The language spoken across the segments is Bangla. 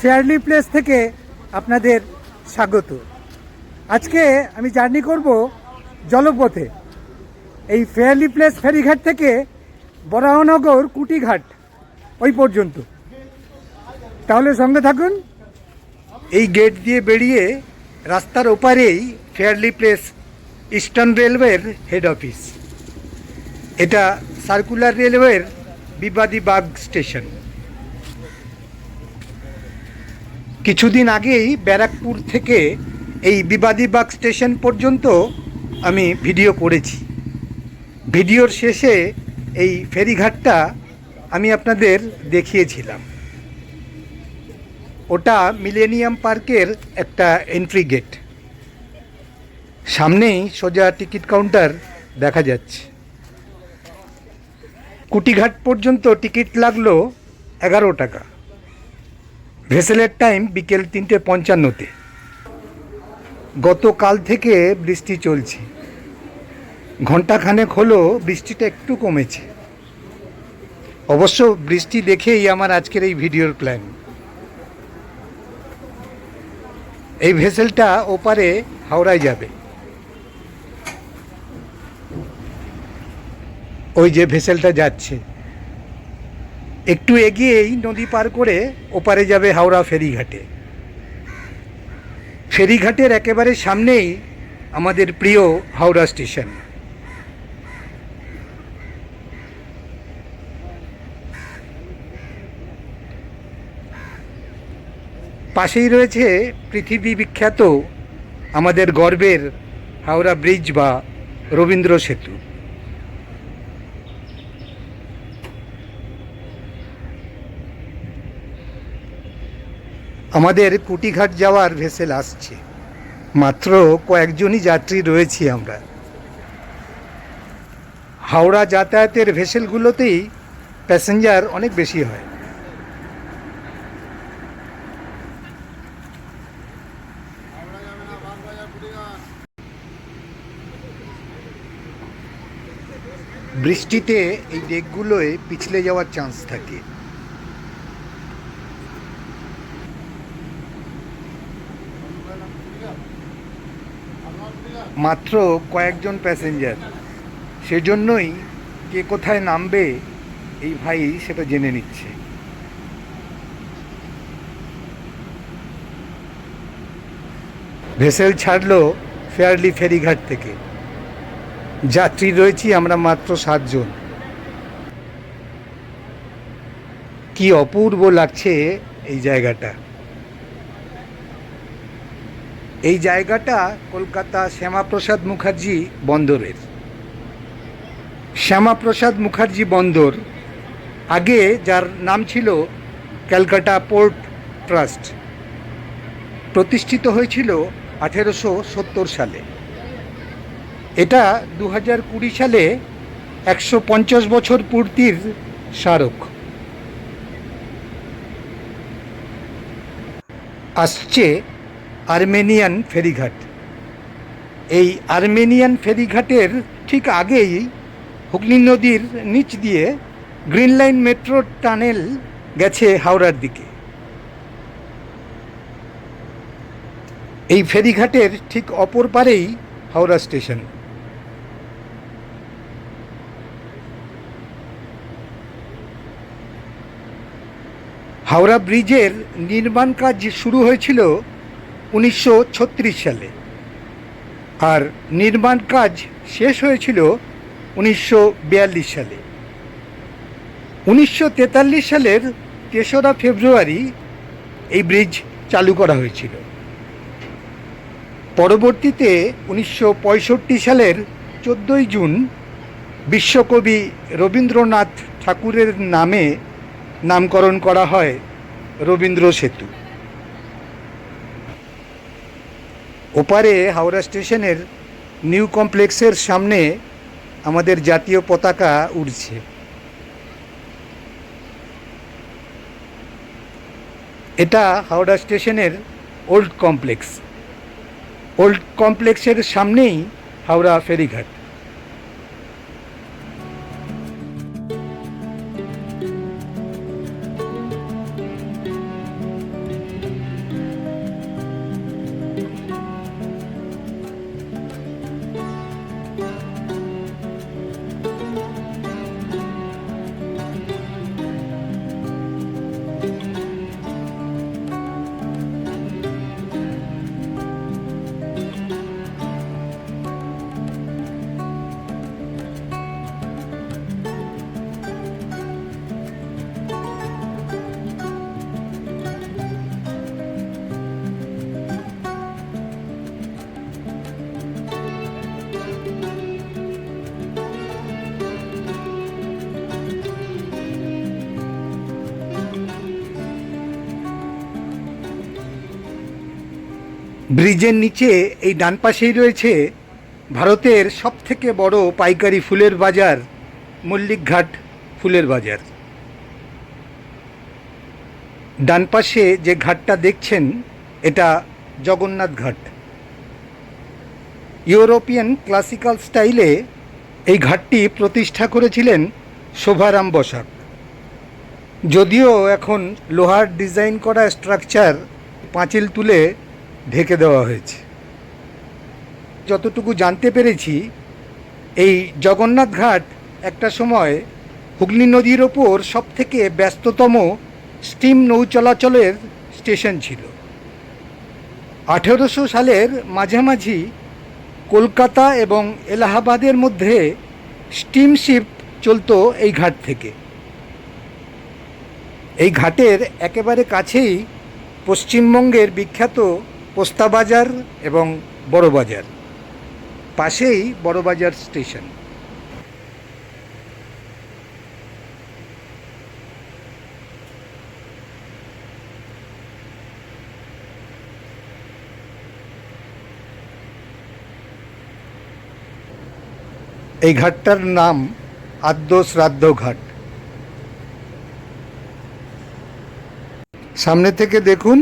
ফেয়ারলি প্লেস থেকে আপনাদের স্বাগত। আজকে আমি জার্নি করব জলপথে। এই ফেয়ারলি প্লেস ফেরিঘাট থেকে বরাহনগর কুটিঘাট ওই পর্যন্ত। তাহলে সঙ্গে থাকুন। এই গেট দিয়ে বেরিয়ে রাস্তার ওপারেই ফেয়ারলি প্লেস ইস্টার্ন রেলওয়ের হেড অফিস। এটা সার্কুলার রেলওয়ের বিবাদী বাগ স্টেশন। কিছুদিন আগেই ব্যারাকপুর থেকে এই বিবাদীবাগ স্টেশন পর্যন্ত আমি ভিডিও করেছি। ভিডিওর শেষে এই ফেরিঘাটটা আমি আপনাদের দেখিয়েছিলাম। ওটা মিলেনিয়াম পার্কের একটা এন্ট্রি গেট সামনেই সোজা টিকিট কাউন্টার দেখা যাচ্ছে। কুটিঘাট পর্যন্ত টিকিট লাগল এগারো টাকা। ভেসেলের টাইম বিকেল তিনটে পঞ্চান্নতে। গতকাল থেকে বৃষ্টি চলছে। ঘন্টাখানেক হলো বৃষ্টিটা একটু কমেছে। অবশ্য বৃষ্টি দেখেই আমার আজকের এই ভিডিওর প্ল্যান এই ভেসেলটা ওপারে হাওড়ায় যাবে। ওই যে ভেসেলটা যাচ্ছে। একটু এগিয়েই নদী পার করে ওপারে যাবে হাওড়া ফেরিঘাটে। ফেরিঘাটের একেবারে সামনেই আমাদের প্রিয় হাওড়া স্টেশন। পাশেই রয়েছে পৃথিবী বিখ্যাত আমাদের গর্বের হাওড়া ব্রিজ বা রবীন্দ্র সেতু। আমাদের কুটিঘাট যাওয়ার ভেসেল আসছে। মাত্র কয়েকজনই যাত্রী রয়েছি আমরা। হাওড়া যাতায়াতের ভেসেলগুলোতেই প্যাসেঞ্জার অনেক বেশি হয়। বৃষ্টিতে এই ডেকগুলোয় পিছলে যাওয়ার চান্স থাকে। মাত্র কয়েকজন প্যাসেঞ্জার সেজন্যই কে কোথায় নামবে, এই ভাই সেটা জেনে নিচ্ছে। ভেসেল ছাড়লো ফেয়ারলি ফেরিঘাট থেকে। যাত্রী রয়েছি আমরা মাত্র সাতজন। কি অপূর্ব লাগছে এই জায়গাটা। এই জায়গাটা কলকাতা শ্যামাপ্রসাদ মুখার্জি বন্দরের। শ্যামাপ্রসাদ মুখার্জি বন্দর আগে যার নাম ছিল ক্যালকাটা পোর্ট ট্রাস্ট, প্রতিষ্ঠিত হয়েছিল আঠেরোশো সত্তর সালে। এটা দু হাজার কুড়ি সালে একশো পঞ্চাশ বছর পূর্তির স্মারক। আসছে আর্মেনিয়ান ফেরিঘাট। এই আর্মেনিয়ান ফেরিঘাটের ঠিক আগেই হুগলি নদীর নিচ দিয়ে গ্রিন লাইন মেট্রো টানেল গেছে হাওড়ার দিকে। এই ফেরিঘাটের ঠিক অপর পারেই হাওড়া স্টেশন। হাওড়া ব্রিজের নির্মাণ কাজ শুরু হয়েছিল উনিশশো ছত্রিশ সালে। আর নির্মাণ কাজ শেষ হয়েছিল উনিশশো বিয়াল্লিশ সালে। উনিশশো তেতাল্লিশ সালের তেসরা ফেব্রুয়ারি এই ব্রিজ চালু করা হয়েছিল। পরবর্তীতে উনিশশো পঁয়ষট্টি সালের চোদ্দোই জুন বিশ্বকবি রবীন্দ্রনাথ ঠাকুরের নামে নামকরণ করা হয় রবীন্দ্র সেতু। ওপারে হাওড়া স্টেশনের নিউ কমপ্লেক্সের সামনে আমাদের জাতীয় পতাকা উড়ছে। এটা হাওড়া স্টেশনের ওল্ড কমপ্লেক্স। ওল্ড কমপ্লেক্সের সামনেই হাওড়া ফেরিঘাট। ব্রিজের নিচে এই ডান পাশেই রয়েছে ভারতের সবথেকে বড় পাইকারি ফুলের বাজার, মল্লিকঘাট ফুলের বাজার। ডান পাশে যে ঘাটটা দেখছেন, এটা জগন্নাথ ঘাট। ইউরোপিয়ান ক্লাসিক্যাল স্টাইলে এই ঘাটটি প্রতিষ্ঠা করেছিলেন শোভারাম বসাক। যদিও এখন লোহার ডিজাইন করা স্ট্রাকচার পাঁচিল তুলে ঢেকে দেওয়া হয়েছে। যতটুকু জানতে পেরেছি, এই জগন্নাথ ঘাট একটা সময় হুগলি নদীর ওপর সবথেকে ব্যস্ততম স্টিম নৌ চলাচলের স্টেশন ছিল। আঠেরোশো সালের মাঝামাঝি কলকাতা এবং এলাহাবাদের মধ্যে স্টিমশিপ চলতো এই ঘাট থেকে। এই ঘাটের একেবারে কাছেই পশ্চিমবঙ্গের বিখ্যাত পোস্তা বাজার এবং বড়বাজার পাশেই বড়বাজার স্টেশন। এই ঘাটটার নাম আদ্য শ্রাদ্ধ ঘাট। সামনে থেকে দেখুন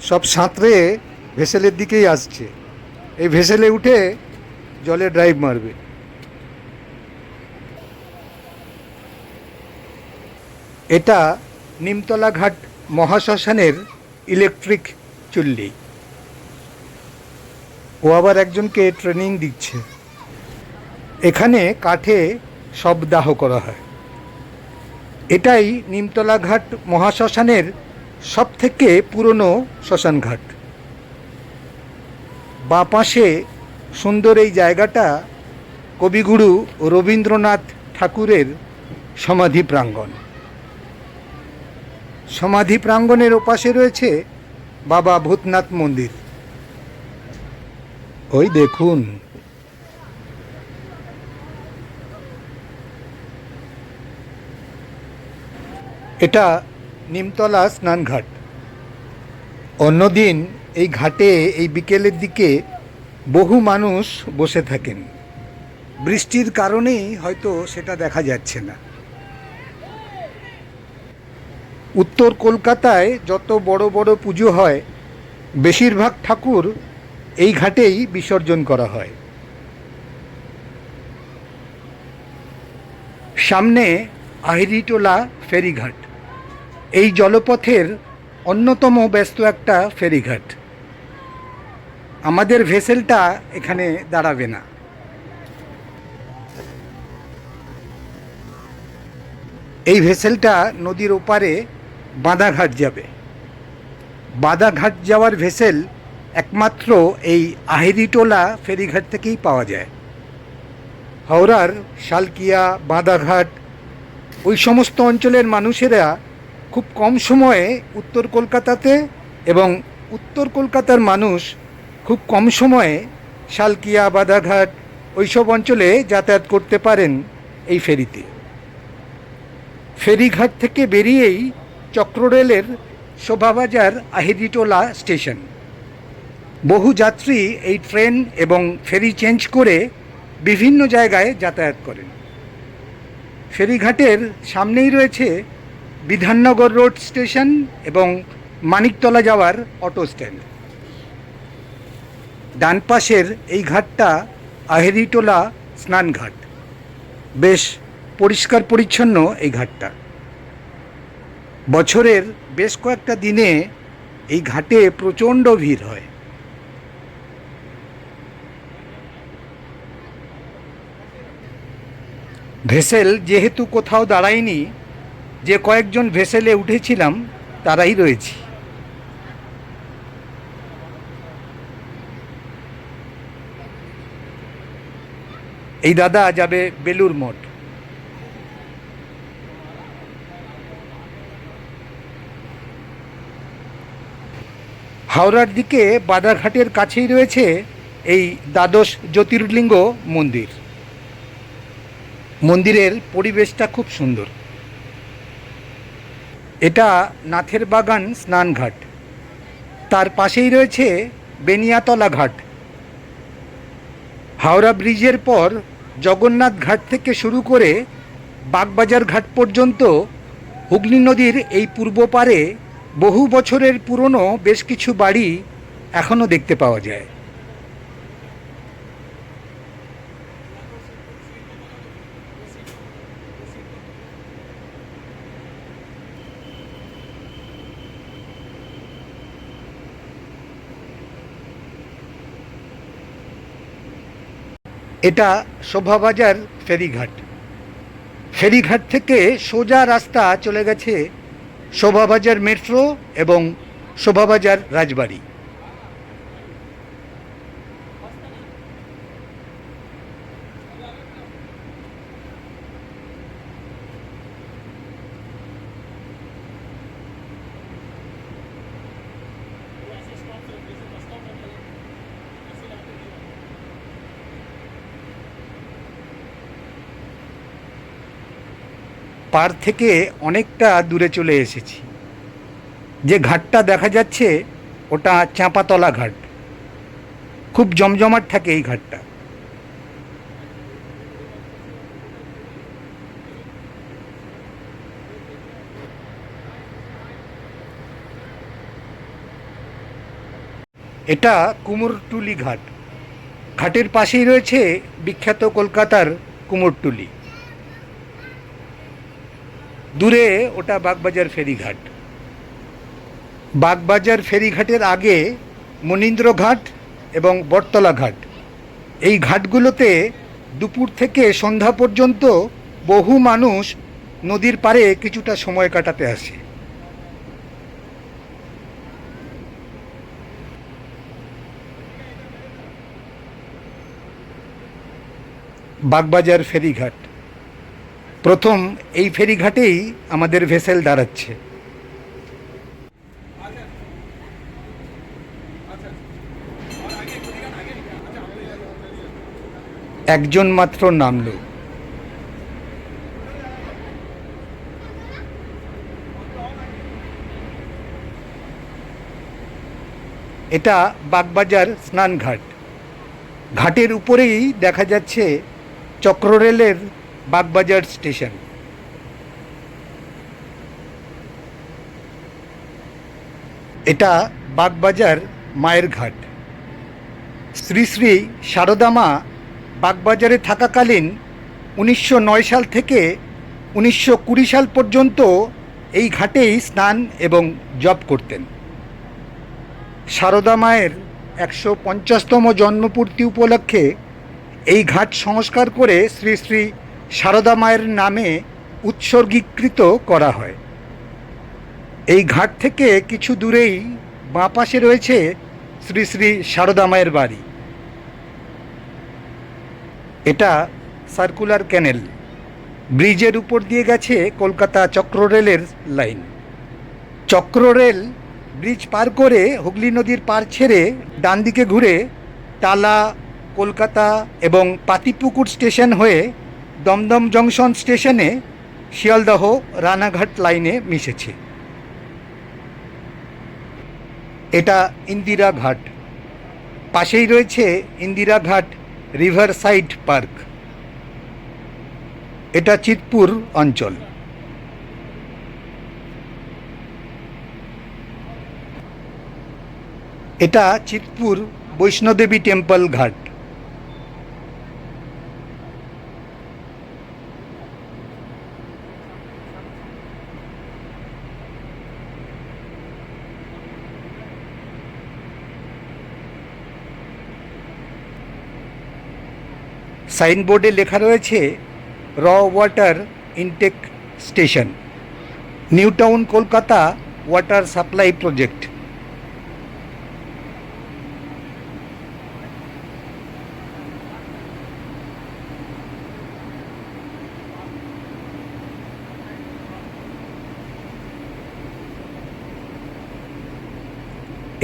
সব সাঁতরে ভেসেলের দিকেই আসছে। এই ভেসেলে উঠে জলে ড্রাইভ মারবে। এটা নিমতলা ঘাট মহাশ্মশানের ইলেকট্রিক চুল্লি। ও আবার একজনকে ট্রেনিং দিচ্ছে। এখানে কাঠে সব দাহ করা হয়। এটাই নিমতলা ঘাট মহাশ্মশানের সব থেকে পুরনো শ্মশান ঘাট বাঁ পাশে সুন্দর এই জায়গাটা কবিগুরু রবীন্দ্রনাথ ঠাকুরের সমাধি প্রাঙ্গণ। সমাধি প্রাঙ্গণের ওপাশে রয়েছে বাবা ভূতনাথ মন্দির। ওই দেখুন। এটা নিমতলা স্নানঘাট। অন্যদিন এই ঘাটে এই বিকেলের দিকে বহু মানুষ বসে থাকেন। বৃষ্টির কারণেই হয়তো সেটা দেখা যাচ্ছে না। উত্তর কলকাতায় যত বড় বড় পুজো হয়, বেশিরভাগ ঠাকুর এই ঘাটেই বিসর্জন করা হয়। সামনে আহিরিটোলা ফেরিঘাট। এই জলপথের অন্যতম ব্যস্ত একটা ফেরিঘাট। আমাদের ভেসেলটা এখানে দাঁড়াবে না। এই ভেসেলটা নদীর ওপারে বাঁধাঘাট যাবে। বাঁধাঘাট যাওয়ার ভেসেল একমাত্র এই আহিরিটোলা ফেরিঘাট থেকেই পাওয়া যায়। হাওড়ার শালকিয়া, বাঁধাঘাট, ওই সমস্ত অঞ্চলের মানুষেরা খুব কম সময়ে উত্তর কলকাতাতে এবং উত্তর কলকাতার মানুষ খুব কম সময়ে শালকিয়া, বাদাঘাট ওইসব অঞ্চলে যাতায়াত করতে পারেন এই ফেরিতে। ফেরিঘাট থেকে বেরিয়েই চক্ররেলের শোভাবাজার আহিরিটোলা স্টেশন। বহু যাত্রী এই ট্রেন এবং ফেরি চেঞ্জ করে বিভিন্ন জায়গায় যাতায়াত করেন। ফেরিঘাটের সামনেই রয়েছে বিধাননগর রোড স্টেশন এবং মানিকতলা যাওয়ার অটো স্ট্যান্ড। ডান পাশের এই ঘাটটা আহেরিটোলা স্নানঘাট। বেশ পরিষ্কার পরিচ্ছন্ন এই ঘাটটা। বছরের বেশ কয়েকটা দিনে এই ঘাটে প্রচণ্ড ভিড় হয়। ভেসেল যেহেতু কোথাও দাঁড়ায়নি যে কয়েকজন ভেসেলে উঠেছিলাম, তারাই রয়েছি। এই দাদা যাবে বেলুর মঠ। হাওড়ার দিকে বাদাঘাটের কাছেই রয়েছে এই দ্বাদশ জ্যোতির্লিঙ্গ মন্দির। মন্দিরের পরিবেশটা খুব সুন্দর। এটা নাথের বাগান স্নানঘাট। তার পাশেই রয়েছে বেনিয়াতলা ঘাট। হাওড়া ব্রিজের পর জগন্নাথ ঘাট থেকে শুরু করে বাগবাজার ঘাট পর্যন্ত হুগলি নদীর এই পূর্ব পারে বহু বছরের পুরনো বেশ কিছু বাড়ি এখনও দেখতে পাওয়া যায়। এটা শোভাবাজার ফেরিঘাট। ফেরিঘাট থেকে সোজা রাস্তা চলে গেছে শোভাবাজার মেট্রো এবং শোভাবাজার রাজবাড়ি। পার থেকে অনেকটা দূরে চলে এসেছি। যে ঘাটটা দেখা যাচ্ছে, ওটা চাঁপাতলা ঘাট। খুব জমজমাট থাকে এই ঘাটটা। এটা কুমোরটুলি ঘাট। ঘাটের পাশেই রয়েছে বিখ্যাত কলকাতার কুমোরটুলি। দূরে ওটা বাগবাজার ফেরিঘাট। বাগবাজার ফেরিঘাটের আগে মনীন্দ্র ঘাট এবং বটতলা ঘাট। এই ঘাটগুলোতে দুপুর থেকে সন্ধ্যা পর্যন্ত বহু মানুষ নদীর পাড়ে কিছুটা সময় কাটাতে আসে। বাগবাজার ফেরিঘাট। প্রথম এই ফেরিঘাটেই আমাদের ভেসেল দাঁড়াচ্ছে। একজন মাত্র নামলো। এটা বাগবাজার স্নানঘাট। ঘাটের উপরেই দেখা যাচ্ছে চক্ররেলের বাগবাজার স্টেশন। এটা বাগবাজার মায়ের ঘাট। শ্রী শ্রী সারদা মা বাগবাজারে থাকাকালীন উনিশশো নয় সাল থেকে উনিশশো কুড়ি সাল পর্যন্ত এই ঘাটেই স্নান এবং জপ করতেন। সারদা মায়ের একশো পঞ্চাশতম জন্মপূর্তি উপলক্ষে এই ঘাট সংস্কার করে শ্রী শ্রী সারদা মায়ের নামে উৎসর্গীকৃত করা হয়। এই ঘাট থেকে কিছু দূরেই বাঁ পাশে রয়েছে শ্রী শ্রী সারদা মায়ের বাড়ি। এটা সার্কুলার ক্যানেল। ব্রিজের উপর দিয়ে গেছে কলকাতা চক্ররেলের লাইন। চক্ররেল ব্রিজ পার করে হুগলি নদীর পার ছেড়ে ডান দিকে ঘুরে টালা, কলকাতা এবং পাতিপুকুর স্টেশন হয়ে দমদম জংশন স্টেশনে শিয়ালদহ রানাঘাট লাইনে মিশেছে। এটা ইন্দিরা ঘাট। পাশেই রয়েছে ইন্দিরা ঘাট রিভার সাইড পার্ক। এটা চিতপুর অঞ্চল। এটা চিতপুর বৈষ্ণোদেবী টেম্পল ঘাট। সাইনবোর্ডে লেখা রয়েছে raw water intake station New Town Kolkata water supply project.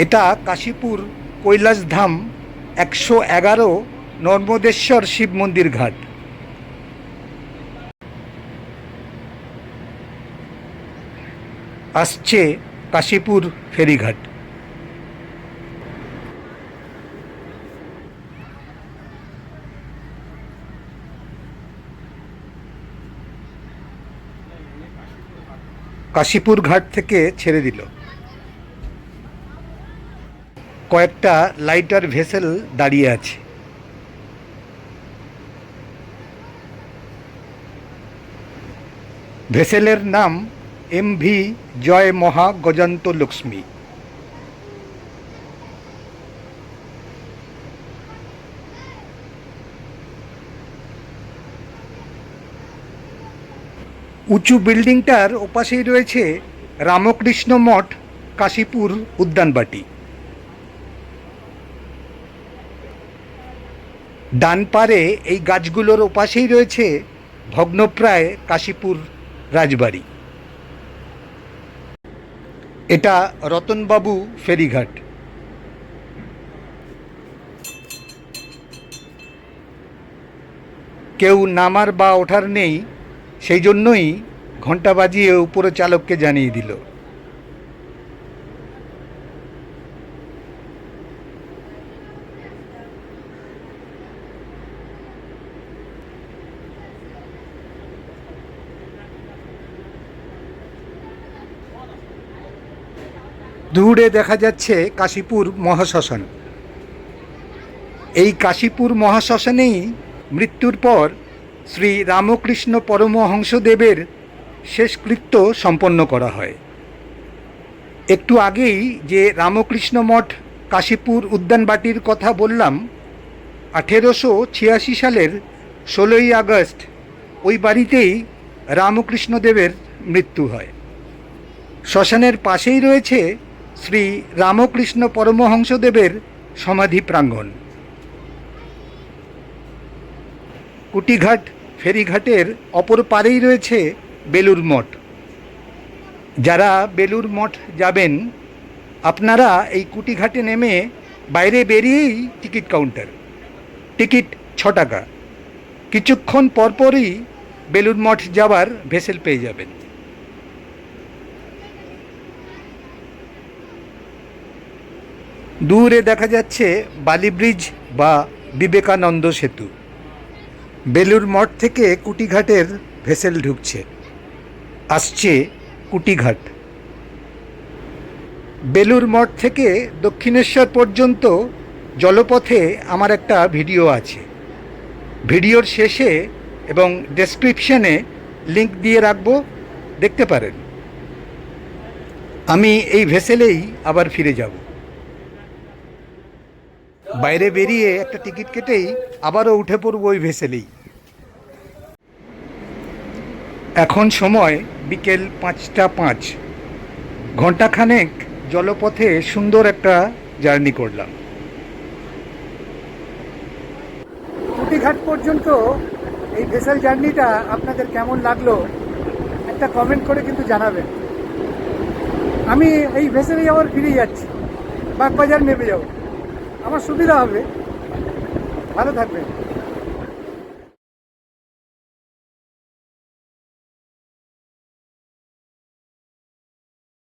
এটা কাশীপুর কৈলাসধাম একশো এগারো নর্মদেশ্বর শিব মন্দির ঘাট। আসছে কাশীপুর ফেরিঘাট। কাশীপুর ঘাট থেকে ছেড়ে দিল। কয়েকটা লাইটার ভেসেল দাঁড়িয়ে আছে। ভেসেলের নাম এম ভি জয় মহা গজন্ত লক্ষ্মী। উঁচু বিল্ডিংটার ওপাশেই রয়েছে রামকৃষ্ণ মঠ, কাশীপুর উদ্যানবাটি। ডান পারে এই গাছগুলোর ওপাশেই রয়েছে ভগ্নপ্রায় কাশীপুর রাজবাড়ি। এটা রতনবাবু ফেরিঘাট। কেউ নামার বা ওঠার নেই, সেই জন্যই ঘণ্টা বাজিয়ে উপরে চালককে জানিয়ে দিল। দূরে দেখা যাচ্ছে কাশীপুর মহাশ্মশান। এই কাশীপুর মহাশ্মশানেই মৃত্যুর পর শ্রী রামকৃষ্ণ পরমহংসদেবের শেষকৃত্য সম্পন্ন করা হয়। একটু আগেই যে রামকৃষ্ণ মঠ কাশীপুর উদ্যানবাটির কথা বললাম, আঠেরোশো ছিয়াশি সালের ষোলোই আগস্ট ওই বাড়িতেই রামকৃষ্ণদেবের মৃত্যু হয়। শ্মশানের পাশেই রয়েছে শ্রী রামকৃষ্ণ পরমহংসদেবের সমাধি প্রাঙ্গণ। কুটিঘাট, ফেরিঘাটের অপর পারেই রয়েছে বেলুর মঠ। যারা বেলুর মঠ যাবেন, আপনারা এই কুটিঘাটে নেমে বাইরে বেরিয়েই টিকিট কাউন্টার। টিকিট ছ টাকা। কিছুক্ষণ পরপরই বেলুর মঠ যাওয়ার ভেসেল পেয়ে যাবেন। দূরে দেখা যাচ্ছে বালি ব্রিজ বা বিবেকানন্দ সেতু। বেলুর মঠ থেকে কুটিঘাটের ভেসেল ঢুকছে। আসছে কুটিঘাট। বেলুর মঠ থেকে দক্ষিণেশ্বর পর্যন্ত জলপথে আমার একটা ভিডিও আছে। ভিডিওর শেষে এবং ডেসক্রিপশনে লিংক দিয়ে রাখব, দেখতে পারেন। আমি এই ভেসেলেই আবার ফিরে যাব। বাইরে বেরিয়ে একটা টিকিট কেটেই আবারও উঠে পড়ব ওই ভেসেলেই। এখন সময় বিকেল পাঁচটা পাঁচ। ঘন্টাখানেক জলপথে সুন্দর একটা জার্নি করলাম। কুটিঘাট পর্যন্ত এই ভেসেল জার্নিটা আপনাদের কেমন লাগল, একটা কমেন্ট করে কিন্তু জানাবেন। আমি এই ভেসেলেই আবার ফিরে যাচ্ছি বাগবাজার নেমে যাব। আমার সুবিধা হবে। ভালো থাকবেন।